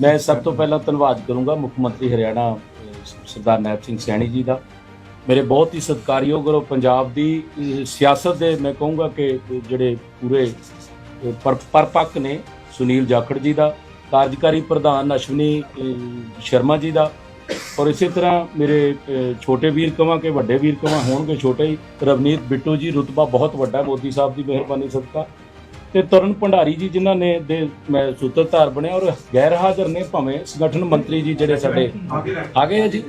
ਮੈਂ ਸਭ ਤੋਂ ਪਹਿਲਾਂ ਧੰਨਵਾਦ ਕਰੂੰਗਾ ਮੁੱਖ ਮੰਤਰੀ ਹਰਿਆਣਾ ਸਰਦਾਰ ਨੈਬ ਸਿੰਘ ਸੈਣੀ ਜੀ ਦਾ। ਮੇਰੇ ਬਹੁਤ ਹੀ ਸਤਿਕਾਰਯੋਗ ਔਰ ਪੰਜਾਬ ਦੀ ਸਿਆਸਤ ਦੇ ਮੈਂ ਕਹੂੰਗਾ ਕਿ ਜਿਹੜੇ ਪੂਰੇ ਪਰ, ਪਰਪੱਕ ਨੇ ਸੁਨੀਲ ਜਾਖੜ ਜੀ ਦਾ, ਕਾਰਜਕਾਰੀ ਪ੍ਰਧਾਨ ਅਸ਼ਵਨੀ ਸ਼ਰਮਾ ਜੀ ਦਾ ਔਰ ਇਸੇ ਤਰ੍ਹਾਂ ਮੇਰੇ ਛੋਟੇ ਵੀਰ ਕਵਾਂ ਕਿ ਵੱਡੇ ਵੀਰ ਕਵਾਂ ਹੋਣਗੇ ਛੋਟੇ ਹੀ, ਰਵਨੀਤ ਬਿੱਟੂ ਜੀ, ਰੁਤਬਾ ਬਹੁਤ ਵੱਡਾ ਮੋਦੀ ਸਾਹਿਬ ਦੀ ਮਿਹਰਬਾਨੀ ਸਦਕਾ। ਤੇ ਤਰਨ ਭੰਡਾਰੀ ਜੀ ਜਿਨ੍ਹਾਂ ਨੇ ਦੇ ਮੈਂ ਸੂਤਰਧਾਰ ਬਣਿਆ ਔਰ ਗੈਰ ਹਾਜ਼ਰ ਨੇ ਭਾਵੇਂ ਸੰਗਠਨ ਮੰਤਰੀ ਜੀ ਜਿਹੜੇ ਸਾਡੇ ਆ ਗਏ ਆ ਜੀ।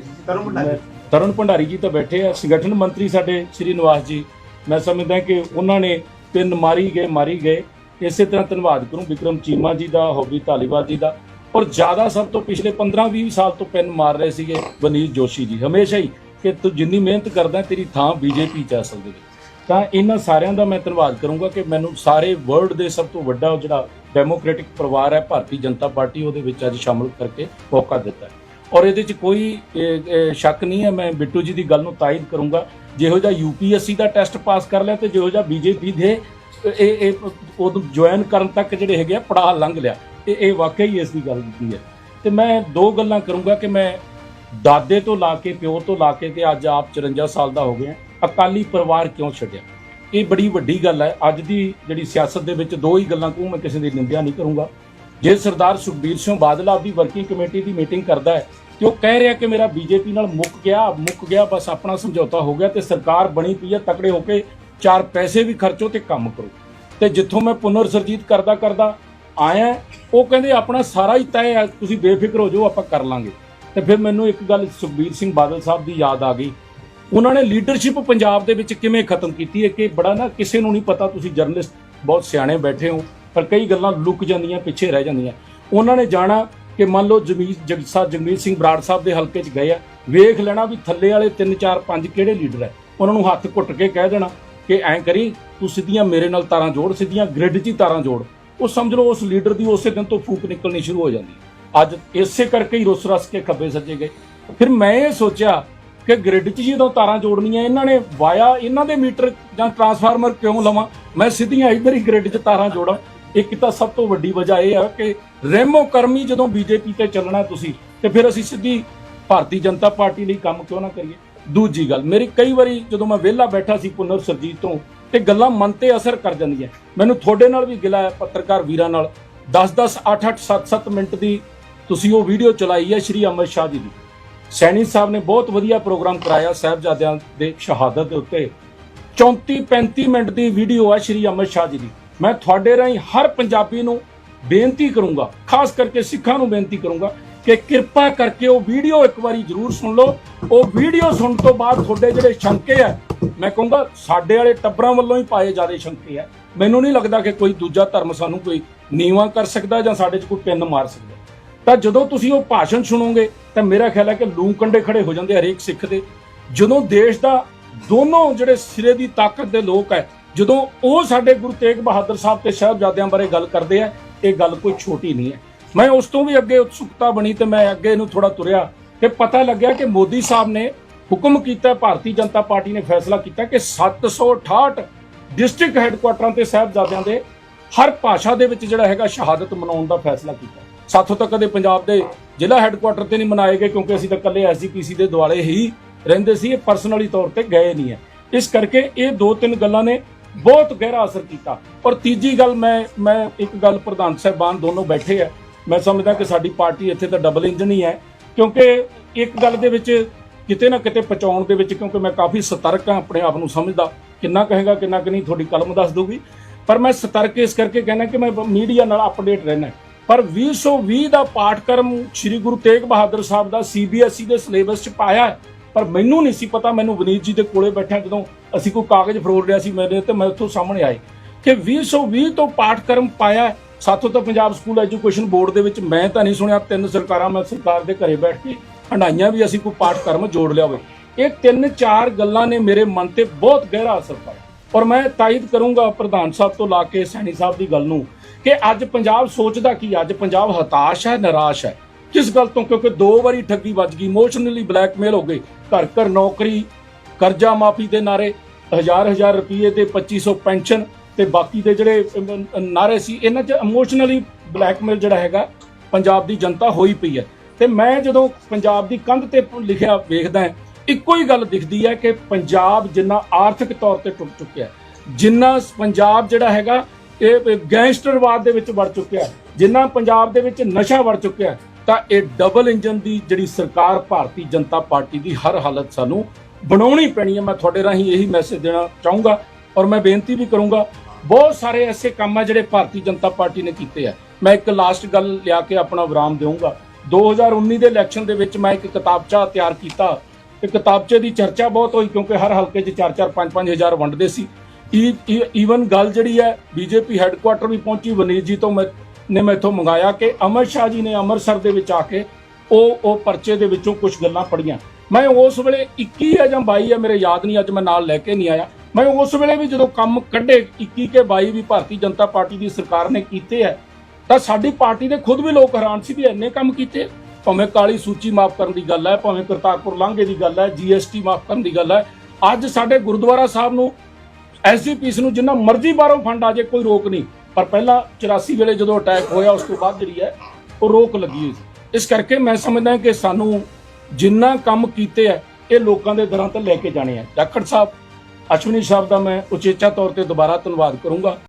ਤਰਨ ਭੰਡਾਰੀ। ਜੀ ਤਾਂ ਬੈਠੇ ਆ। ਸੰਗਠਨ ਮੰਤਰੀ ਸਾਡੇ ਸ੍ਰੀ ਨਿਵਾਸ ਜੀ। ਮੈਂ ਸਮਝਦਾ ਕਿ ਉਹਨਾਂ ਨੇ ਪਿੰਨ ਮਾਰੀ ਗਏ ਮਾਰੀ ਗਏ। ਇਸੇ ਤਰ੍ਹਾਂ ਧੰਨਵਾਦ ਕਰੂੰ ਵਿਕਰਮ ਚੀਮਾ ਜੀ ਦਾ ਹੋਬੀ ਧਾਲੀਵਾਲ ਜੀ ਦਾ। ਔਰ ਜ਼ਿਆਦਾ ਸਭ ਤੋਂ ਪਿਛਲੇ 15-20 ਸਾਲ ਤੋਂ ਪਿੰਨ ਮਾਰ ਰਹੇ ਸੀਗੇ ਵਨੀਤ ਜੋਸ਼ੀ ਜੀ। ਹਮੇਸ਼ਾ ਹੀ ਕਿ ਤੂੰ ਜਿੰਨੀ ਮਿਹਨਤ ਕਰਦਾ ਤੇਰੀ ਥਾਂ ਬੀਜੇਪੀ ਚ ਆ ਅਸਲ ਦੇ ਵਿੱਚ ਤਾਂ ਇਹਨਾਂ ਸਾਰਿਆਂ ਦਾ ਮੈਂ ਧੰਨਵਾਦ ਕਰੂੰਗਾ ਕਿ ਮੈਨੂੰ ਸਾਰੇ ਵਰਲਡ ਦੇ ਸਭ ਤੋਂ ਵੱਡਾ ਜਿਹੜਾ ਡੈਮੋਕ੍ਰੈਟਿਕ ਪਰਿਵਾਰ ਹੈ, ਭਾਰਤੀ ਜਨਤਾ ਪਾਰਟੀ ਉਹਦੇ ਵਿੱਚ ਅੱਜ ਸ਼ਾਮਲ ਕਰਕੇ ਮੌਕਾ ਦਿੱਤਾ ਹੈ। ਔਰ ਇਹਦੇ 'ਚ ਕੋਈ ਸ਼ੱਕ ਨਹੀਂ ਹੈ, ਮੈਂ ਬਿੱਟੂ ਜੀ ਦੀ ਗੱਲ ਨੂੰ ਤਾਇਦ ਕਰੂੰਗਾ। ਜਿਹੋ ਜਿਹਾ ਯੂਪੀਐਸਸੀ ਦਾ ਟੈਸਟ ਪਾਸ ਕਰ ਲਿਆ ਤੇ ਜਿਹੋ ਜਿਹਾ ਬੀਜੇਪੀ ਦੇ, ਇਹ ਇਹ ਉਹ ਜੁਆਇਨ ਕਰਨ ਤੱਕ ਜਿਹੜੇ ਹੈਗੇ ਆ, ਪੜਾਅ ਲੰਘ ਲਿਆ। ਇਹ ਇਹ ਵਾਕਈ ਇਸ ਦੀ ਗੱਲ ਕੀਤੀ ਹੈ। ਤੇ ਮੈਂ ਦੋ ਗੱਲਾਂ ਕਰੂੰਗਾ ਕਿ ਮੈਂ ਦਾਦੇ ਤੋਂ ਲਾ ਕੇ, ਪਿਓ ਤੋਂ ਲਾ ਕੇ ਤੇ ਅੱਜ ਆਪ 54 ਸਾਲ ਦਾ ਹੋ ਗਿਆ। ਅਕਾਲੀ ਪਰਿਵਾਰ ਕਿਉਂ ਛੱਡਿਆ? ਇਹ ਬੜੀ ਵੱਡੀ ਗੱਲ ਹੈ। ਅੱਜ ਦੀ ਜਿਹੜੀ ਸਿਆਸਤ ਦੇ ਵਿੱਚ ਦੋ ਹੀ ਗੱਲਾਂ ਕਹੂੰ, ਮੈਂ ਕਿਸੇ ਦੀ ਨਿੰਦਿਆ ਨਹੀਂ ਕਰੂੰਗਾ। ਜੇ ਸਰਦਾਰ ਸੁਖਬੀਰ ਸਿੰਘ ਬਾਦਲ ਆਪਦੀ ਵਰਕਿੰਗ ਕਮੇਟੀ ਦੀ ਮੀਟਿੰਗ ਕਰਦਾ ਹੈ ਤੇ ਉਹ ਕਹਿ ਰਿਹਾ ਕਿ ਮੇਰਾ ਬੀਜੇਪੀ ਨਾਲ ਮੁੱਕ ਗਿਆ ਮੁੱਕ ਗਿਆ, ਬਸ ਆਪਣਾ ਸਮਝੌਤਾ ਹੋ ਗਿਆ ਤੇ ਸਰਕਾਰ ਬਣੀ ਪਈ ਹੈ, ਤਕੜੇ ਹੋ ਕੇ ਚਾਰ ਪੈਸੇ ਵੀ ਖਰਚੋ ਤੇ ਕੰਮ ਕਰੋ। ਤੇ ਜਿੱਥੋਂ ਮੈਂ ਪੁਨਰ ਸਰਜੀਤ ਕਰਦਾ ਕਰਦਾ ਆਇਆ, ਉਹ ਕਹਿੰਦੇ ਆਪਣਾ ਸਾਰਾ ਹੀ ਤੈਅ ਹੈ, ਤੁਸੀਂ ਬੇਫਿਕਰ ਹੋ ਜਾਓ, ਆਪਾਂ ਕਰ ਲਾਂਗੇ। ਤੇ ਫਿਰ ਮੈਨੂੰ ਇੱਕ ਗੱਲ ਸੁਖਬੀਰ ਸਿੰਘ ਬਾਦਲ ਸਾਹਿਬ ਦੀ ਯਾਦ ਆ ਗਈ। ਉਹਨਾਂ ਨੇ ਲੀਡਰਸ਼ਿਪ ਪੰਜਾਬ ਦੇ ਵਿੱਚ ਕਿਵੇਂ ਖਤਮ ਕੀਤੀ ਹੈ ਕਿ ਬੜਾ ਨਾ ਕਿਸੇ ਨੂੰ ਨਹੀਂ ਪਤਾ ਤੁਸੀਂ ਜਰਨਲਿਸਟ ਬਹੁਤ ਸਿਆਣੇ ਬੈਠੇ ਹੋ, ਪਰ ਕਈ ਗੱਲਾਂ ਲੁਕ ਜਾਂਦੀਆਂ, ਪਿੱਛੇ ਰਹਿ ਜਾਂਦੀਆਂ। ਉਹਨਾਂ ਨੇ ਜਾਣਾ ਕਿ ਮੰਨ ਲਓ ਜਮੀਰ ਜਗਸਾ ਜਗਮੀਤ ਸਿੰਘ ਬਰਾੜ ਸਾਹਿਬ ਦੇ ਹਲਕੇ 'ਚ ਗਏ ਆ, ਵੇਖ ਲੈਣਾ ਵੀ ਥੱਲੇ ਵਾਲੇ 3 4 5 ਕਿਹੜੇ ਲੀਡਰ ਹੈ। ਉਹਨਾਂ ਨੂੰ ਹੱਥ ਘੁੱਟ ਕੇ ਕਹਿ ਦੇਣਾ ਕਿ ਐਂ ਕਰੀ, ਤੂੰ ਸਿੱਧੀਆਂ ਮੇਰੇ ਨਾਲ ਤਾਰਾਂ ਜੋੜ, ਸਿੱਧੀਆਂ ਗ੍ਰਿਡ 'ਚ ਹੀ ਤਾਰਾਂ ਜੋੜ। ਉਹ ਸਮਝ ਲਓ ਉਸ ਲੀਡਰ ਦੀ ਉਸੇ ਦਿਨ ਤੋਂ ਫੂਕ ਨਿਕਲਣੀ ਸ਼ੁਰੂ ਹੋ ਜਾਂਦੀ ਅੱਜ ਇਸੇ ਕਰਕੇ ਹੀ ਰੁੱਸ ਰਸ ਕੇ ਖੱਬੇ ਸੱਜੇ ਗਏ। ਫਿਰ ਮੈਂ ਇਹ ਸੋਚਿਆ ਕਿ ਗ੍ਰਿਡ 'ਚ ਜਦੋਂ ਤਾਰਾਂ ਜੋੜਨੀਆਂ, ਇਹਨਾਂ ਨੇ ਵਾਇਆ, ਇਹਨਾਂ ਦੇ ਮੀਟਰ ਜਾਂ ਟਰਾਂਸਫਾਰਮਰ ਕਿਉਂ ਲਵਾਂ? ਮੈਂ ਸਿੱਧੀਆਂ ਇੱਧਰ ਹੀ ਗ੍ਰਿਡ 'ਚ ਤਾਰਾਂ ਜੋੜਾਂ। ਇੱਕ ਤਾਂ ਸਭ ਤੋਂ ਵੱਡੀ ਵਜ੍ਹਾ ਇਹ ਆ ਕਿ ਰਹਿਮੋ ਕਰਮੀ ਜਦੋਂ ਬੀਜੇਪੀ ਤੇ ਚੱਲਣਾ ਤੁਸੀਂ, ਤੇ ਫਿਰ ਅਸੀਂ ਸਿੱਧੀ ਭਾਰਤੀ ਜਨਤਾ ਪਾਰਟੀ ਲਈ ਕੰਮ ਕਿਉਂ ਨਾ ਕਰੀਏ? ਦੂਜੀ ਗੱਲ, ਮੇਰੀ ਕਈ ਵਾਰੀ ਜਦੋਂ ਮੈਂ ਵਿਹਲਾ ਬੈਠਾ ਸੀ ਪੁਨਰ ਸਰਜੀਤ ਤੋਂ, ਤੇ ਗੱਲਾਂ ਮਨ ਤੇ ਅਸਰ ਕਰ ਜਾਂਦੀਆਂ। ਮੈਨੂੰ ਤੁਹਾਡੇ ਨਾਲ ਵੀ ਗਿਲਾ ਹੈ, ਪੱਤਰਕਾਰ ਵੀਰਾਂ ਨਾਲ। 10-10 8-8 7-7 ਮਿੰਟ ਦੀ ਤੁਸੀਂ ਉਹ ਵੀਡੀਓ ਚਲਾਈ ਹੈ ਸ਼੍ਰੀ ਅਮਰ ਸ਼ਾਹ ਜੀ ਦੀ। ਸੈਣੀ ਸਾਹਿਬ ਨੇ ਬਹੁਤ ਵਧੀਆ ਪ੍ਰੋਗਰਾਮ ਕਰਾਇਆ ਸਾਹਿਬਜ਼ਾਦਿਆਂ ਦੇ ਸ਼ਹਾਦਤ ਦੇ ਉੱਤੇ। 34-35 ਮਿੰਟ ਦੀ ਵੀਡੀਓ ਹੈ ਸ਼੍ਰੀ ਅਮਰ ਸ਼ਾਹ ਜੀ ਦੀ। ਮੈਂ ਤੁਹਾਡੇ ਰਾਹੀਂ ਹਰ ਪੰਜਾਬੀ ਨੂੰ ਬੇਨਤੀ ਕਰੂੰਗਾ, ਖਾਸ ਕਰਕੇ ਸਿੱਖਾਂ ਨੂੰ ਬੇਨਤੀ ਕਰੂੰਗਾ ਕਿ ਕਿਰਪਾ ਕਰਕੇ ਉਹ ਵੀਡੀਓ ਇੱਕ ਵਾਰੀ ਜ਼ਰੂਰ ਸੁਣ ਲਓ। ਉਹ ਵੀਡੀਓ ਸੁਣਨ ਤੋਂ ਬਾਅਦ ਤੁਹਾਡੇ ਜਿਹੜੇ ਸ਼ੰਕੇ ਆ, ਮੈਂ ਕਹੂੰਗਾ ਸਾਡੇ ਵਾਲੇ ਟੱਬਰਾਂ ਵੱਲੋਂ ਹੀ ਪਾਏ ਜਾਦੇ ਸ਼ੰਕੇ ਆ। ਮੈਨੂੰ ਨਹੀਂ ਲੱਗਦਾ ਕਿ ਕੋਈ ਦੂਜਾ ਧਰਮ ਸਾਨੂੰ ਕੋਈ ਨੀਵਾ ਕਰ ਸਕਦਾ ਜਾਂ ਸਾਡੇ 'ਚ ਕੋਈ ਪਿੰਨ ਮਾਰ ਸਕਦਾ। ਤਾਂ ਜਦੋਂ ਤੁਸੀਂ ਉਹ ਭਾਸ਼ਣ ਸੁਣੋਗੇ, ਤਾਂ ਮੇਰਾ ਖਿਆਲ ਹੈ ਕਿ ਲੂੰ ਕੰਡੇ ਖੜੇ ਹੋ ਜਾਂਦੇ ਹਰੇਕ ਸਿੱਖ ਦੇ। ਜਦੋਂ ਦੇਸ਼ ਦਾ ਦੋਨੋਂ ਜਿਹੜੇ ਸਿਰੇ ਦੀ ਤਾਕਤ ਦੇ ਲੋਕ ਹੈ, ਜਦੋਂ ਉਹ ਸਾਡੇ ਗੁਰੂ ਤੇਗ ਬਹਾਦਰ ਸਾਹਿਬ ਤੇ ਸਾਹਿਬਜ਼ਾਦਿਆਂ ਬਾਰੇ ਗੱਲ ਕਰਦੇ ਆ, ਇਹ ਗੱਲ ਕੋਈ ਛੋਟੀ ਨਹੀਂ ਹੈ। ਮੈਂ ਉਸ ਤੋਂ ਵੀ ਅੱਗੇ ਉਤਸੁਕਤਾ ਬਣੀ ਤੇ ਮੈਂ ਅੱਗੇ ਇਹਨੂੰ ਥੋੜਾ ਤੁਰਿਆ ਤੇ ਪਤਾ ਲੱਗਿਆ ਕਿ ਮੋਦੀ ਸਾਹਿਬ ਨੇ ਹੁਕਮ ਕੀਤਾ, ਭਾਰਤੀ ਜਨਤਾ ਪਾਰਟੀ ਨੇ ਫੈਸਲਾ ਕੀਤਾ ਕਿ 768 ਡਿਸਟ੍ਰਿਕਟ ਹੈੱਡਕੁਆਟਰਾਂ ਤੇ ਸਾਹਿਬਜ਼ਾਦਿਆਂ ਦੇ ਹਰ ਭਾਸ਼ਾ ਦੇ ਵਿੱਚ ਜਿਹੜਾ ਹੈਗਾ ਸ਼ਹਾਦਤ ਮਨਾਉਣ ਦਾ ਫੈਸਲਾ ਕੀਤਾ। ਸਾਥੋਂ ਤੱਕ ਕਦੇ ਪੰਜਾਬ ਦੇ ਜ਼ਿਲ੍ਹਾ ਹੈੱਡਕੁਆਟਰ ਤੇ ਨਹੀਂ ਮਨਾਏ ਗਏ ਕਿਉਂਕਿ ਅਸੀਂ ਤਾਂ ਇਕੱਲੇ ਐਸਜੀਪੀਸੀ ਦੇ ਦੁਆਲੇ ਹੀ ਰਹਿੰਦੇ ਸੀ, ਇਹ ਪਰਸਨਲੀ ਤੌਰ ਤੇ ਗਏ ਨਹੀਂ ਹੈ। ਇਸ ਕਰਕੇ ਇਹ ਦੋ ਤਿੰਨ ਗੱਲਾਂ ਨੇ ਬਹੁਤ ਗਹਿਰਾ ਅਸਰ ਕੀਤਾ। ਔਰ ਤੀਜੀ ਗੱਲ ਮੈਂ ਮੈਂ ਇੱਕ ਗੱਲ ਪ੍ਰਧਾਨ ਸਾਹਿਬਾਨ ਦੋਨੋਂ ਬੈਠੇ ਆ। ਮੈਂ ਸਮਝਦਾ ਕਿ ਸਾਡੀ ਪਾਰਟੀ ਇੱਥੇ ਤਾਂ ਡਬਲ ਇੰਜਨ ਹੀ ਹੈ, ਕਿਉਂਕਿ ਇੱਕ ਗੱਲ ਦੇ ਵਿੱਚ ਕਿਤੇ ਨਾ ਕਿਤੇ ਪਹੁੰਚਾਉਣ ਦੇ ਵਿੱਚ ਕਿਉਂਕਿ ਮੈਂ ਕਾਫੀ ਸਤਰਕ ਹਾਂ, ਆਪਣੇ ਆਪ ਨੂੰ ਸਮਝਦਾ। ਕਿੰਨਾ ਕਹੇਗਾ, ਕਿੰਨਾ ਕਿ ਨਹੀਂ, ਤੁਹਾਡੀ ਕਲਮ ਦੱਸ ਦੂਗੀ ਪਰ ਮੈਂ ਸਤਰਕ ਇਸ ਕਰਕੇ ਕਹਿਣਾ ਕਿ ਮੈਂ ਮੀਡੀਆ ਨਾਲ ਅਪਡੇਟ ਰਹਿਣਾ ਪਰ 2020 ਦਾ ਪਾਠਕ੍ਰਮ ਸ੍ਰੀ ਗੁਰੂ ਤੇਗ ਬਹਾਦਰ ਸਾਹਿਬ ਦਾ ਸੀਬੀਐਸਈ ਦੇ ਸਿਲੇਬਸ 'ਚ ਪਾਇਆ ਪਰ ਮੈਨੂੰ ਨਹੀਂ ਸੀ ਪਤਾ, ਮੈਨੂੰ ਵਿਨੀਤ ਜੀ ਦੇ ਕੋਲੇ ਬੈਠਾ ਜਦੋਂ ਅਸੀਂ ਕੋਈ ਕਾਗਜ਼ ਫਰੋੜ ਰਿਹਾ ਸੀ ਮੇਰੇ ਤੇ ਮੈਂ ਉੱਥੋਂ ਸਾਹਮਣੇ ਆਏ ਕਿ 2020 ਤੋਂ ਪਾਠਕ੍ਰਮ ਪਾਇਆ ਸਾਥੋਂ ਤਾਂ ਪੰਜਾਬ ਸਕੂਲ ਐਜੂਕੇਸ਼ਨ ਬੋਰਡ ਦੇ ਵਿੱਚ ਮੈਂ ਤਾਂ ਨਹੀਂ ਸੁਣਿਆ, ਤਿੰਨ ਸਰਕਾਰਾਂ ਮੈਂ ਸਰਕਾਰ ਦੇ ਘਰੇ ਬੈਠ ਕੇ ਹੰਡਾਈਆਂ ਵੀ ਅਸੀਂ ਕੋਈ ਪਾਠਕ੍ਰਮ ਜੋੜ ਲਿਆ ਹੋਵੇ। ਇਹ ਤਿੰਨ ਚਾਰ ਗੱਲਾਂ ਨੇ ਮੇਰੇ ਮਨ ਤੇ ਬਹੁਤ ਗਹਿਰਾ ਅਸਰ ਪਾਇਆ। ਔਰ ਮੈਂ ਤਾਇਦ ਕਰੂੰਗਾ ਪ੍ਰਧਾਨ ਸਾਹਿਬ ਤੋਂ ਲਾ ਕੇ ਸੈਣੀ ਸਾਹਿਬ ਦੀ ਗੱਲ ਨੂੰ। ਕਿ ਅੱਜ ਪੰਜਾਬ ਸੋਚਦਾ ਕੀ ਅੱਜ ਪੰਜਾਬ ਹਤਾਸ਼ ਹੈ ਨਿਰਾਸ਼ ਹੈ। ਕਿਸ ਗੱਲ ਤੋਂ? ਕਿਉਂਕਿ ਦੋ ਵਾਰੀ ਠੱਗੀ ਵੱਜ ਗਈ। ਇਮੋਸ਼ਨਲੀ ਬਲੈਕਮੇਲ ਹੋ ਗਏ। ਘਰ ਘਰ ਨੌਕਰੀ ਕਰਜ਼ਾ ਮਾਫੀ ਦੇ ਨਾਰੇ ਹਜ਼ਾਰ ਹਜ਼ਾਰ ਰੁਪਏ ਤੇ 2500 ਪੈਨਸ਼ਨ ਤੇ ਬਾਕੀ ਦੇ ਜਿਹੜੇ ਅਮ, ਨਾਰੇ ਸੀ ਇਹਨਾਂ 'ਚ ਇਮੋਸ਼ਨਲੀ ਬਲੈਕਮੇਲ ਜਿਹੜਾ ਹੈਗਾ ਪੰਜਾਬ ਦੀ ਜਨਤਾ ਹੋਈ ਪਈ ਹੈ। ਤੇ ਮੈਂ ਜਦੋਂ ਪੰਜਾਬ ਦੀ ਕੰਧ ਤੇ ਲਿਖਿਆ ਵੇਖਦਾ ਇੱਕੋ ਹੀ ਗੱਲ ਦਿਖਦੀ ਹੈ ਕਿ ਪੰਜਾਬ ਜਿੰਨਾ ਆਰਥਿਕ ਤੌਰ ਤੇ ਟੁੱਟ ਚੁੱਕਿਆ ਜਿੰਨਾ ਪੰਜਾਬ ਜਿਹੜਾ ਹੈਗਾ ਇਹ ਗੈਂਗਸਟਰਵਾਦ ਦੇ ਵਿੱਚ ਵੜ ਚੁੱਕਿਆ ਜਿੰਨਾ ਪੰਜਾਬ ਦੇ ਵਿੱਚ ਨਸ਼ਾ ਵੜ ਚੁੱਕਿਆ ਤਾਂ ਇਹ ਡਬਲ ਇੰਜਨ ਦੀ ਜਿਹੜੀ ਸਰਕਾਰ ਭਾਰਤੀ ਜਨਤਾ ਪਾਰਟੀ ਦੀ ਹਰ ਹਾਲਤ ਸਾਨੂੰ ਬਣਾਉਣੀ ਪੈਣੀ ਹੈ। ਮੈਂ ਤੁਹਾਡੇ ਰਾਹੀਂ ਇਹੀ ਮੈਸੇਜ ਦੇਣਾ ਚਾਹੂੰਗਾ ਔਰ ਮੈਂ ਬੇਨਤੀ ਵੀ ਕਰੂੰਗਾ, ਬਹੁਤ ਸਾਰੇ ਐਸੇ ਕੰਮ ਆ ਜਿਹੜੇ ਭਾਰਤੀ ਜਨਤਾ ਪਾਰਟੀ ਨੇ ਕੀਤੇ ਆ। ਮੈਂ ਇੱਕ ਲਾਸਟ ਗੱਲ ਲਿਆ ਕੇ ਆਪਣਾ ਵਿਰਾਮ ਦੇਵਾਂਗਾ 2019 ਦੇ ਇਲੈਕਸ਼ਨ ਦੇ ਵਿੱਚ ਮੈਂ ਇੱਕ ਕਿਤਾਬਚਾ ਤਿਆਰ ਕੀਤਾ। ਤੇ ਕਿਤਾਬਚੇ ਦੀ ਚਰਚਾ ਬਹੁਤ ਹੋਈ ਕਿਉਂਕਿ ਹਰ ਹਲਕੇ 'ਚ 4-4 5-5 ਹਜ਼ਾਰ ਵੰਡਦੇ ਸੀ। ਈਵਨ ਗੱਲ ਜਿਹੜੀ ਹੈ ਬੀਜੇਪੀ ਹੈੱਡਕੁਆਟਰ ਵੀ ਪਹੁੰਚੀ, ਵਨੀਤ ਜੀ ਤੋਂ ਮੈਂ, ਨੇ ਮੈਥੋਂ ਮੰਗਾਇਆ ਕਿ ਅਮਰ ਸ਼ਾਹ ਜੀ ਨੇ ਅੰਮ੍ਰਿਤਸਰ ਦੇ ਵਿੱਚ ਆ ਕੇ ਉਹ ਉਹ ਪਰਚੇ ਦੇ ਵਿੱਚੋਂ ਕੁਝ ਗੱਲਾਂ ਪੜੀਆਂ ਮੈਂ ਉਸ ਵੇਲੇ 21 ਹੈ ਜਾਂ 22 ਹੈ, ਮੇਰੇ ਯਾਦ ਨਹੀਂ, ਅੱਜ ਮੈਂ ਨਾਲ ਲੈ ਕੇ ਨਹੀਂ ਆਇਆ। ਮੈਂ ਉਸ ਵੇਲੇ ਵੀ ਜਦੋਂ ਕੰਮ ਕੱਢੇ 21 ਕੇ 22 ਵੀ ਭਾਰਤੀ ਜਨਤਾ ਪਾਰਟੀ ਦੀ ਸਰਕਾਰ ਨੇ ਕੀਤੇ ਹੈ, ਤਾਂ ਸਾਡੀ ਪਾਰਟੀ ਦੇ ਖੁਦ ਵੀ ਲੋਕ ਹੈਰਾਨ ਸੀ ਵੀ ਇੰਨੇ ਕੰਮ ਕੀਤੇ। ਭਾਵੇਂ ਕਾਲੀ ਸੂਚੀ ਮਾਫ ਕਰਨ ਦੀ ਗੱਲ ਹੈ, ਭਾਵੇਂ ਕਰਤਾਰਪੁਰ ਲਾਂਘੇ ਦੀ ਗੱਲ ਹੈ ਜੀਐਸਟੀ ਮਾਫ ਕਰਨ ਦੀ ਗੱਲ ਹੈ। ਅੱਜ ਸਾਡੇ ਗੁਰਦੁਆਰਾ ਸਾਹਿਬ ਨੂੰ ਐਸਜੀਪੀਸ ਨੂੰ ਜਿੰਨਾ ਮਰਜ਼ੀ ਬਾਹਰੋਂ ਫੰਡ ਆ ਜੇ, ਕੋਈ ਰੋਕ ਨਹੀਂ। ਪਰ ਪਹਿਲਾਂ 84 ਵੇਲੇ ਜਦੋਂ ਅਟੈਕ ਹੋਇਆ, ਉਸ ਤੋਂ ਬਾਅਦ ਜਿਹੜੀ ਹੈ, ਉਹ ਰੋਕ ਲੱਗੀ ਹੋਈ ਇਸ ਕਰਕੇ ਮੈਂ ਸਮਝਦਾ ਕਿ ਸਾਨੂੰ ਜਿੰਨਾ ਕੰਮ ਕੀਤੇ ਆ, ਇਹ ਲੋਕਾਂ ਦੇ ਦਰਾਂ ਤੇ ਲੈ ਕੇ ਜਾਣੇ ਆ। ਜਾਖੜ ਸਾਹਿਬ, ਅਸ਼ਵਨੀ ਸਾਹਿਬ ਦਾ ਮੈਂ ਉਚੇਚਾ ਤੌਰ ਤੇ ਦੁਬਾਰਾ ਧੰਨਵਾਦ ਕਰੂੰਗਾ।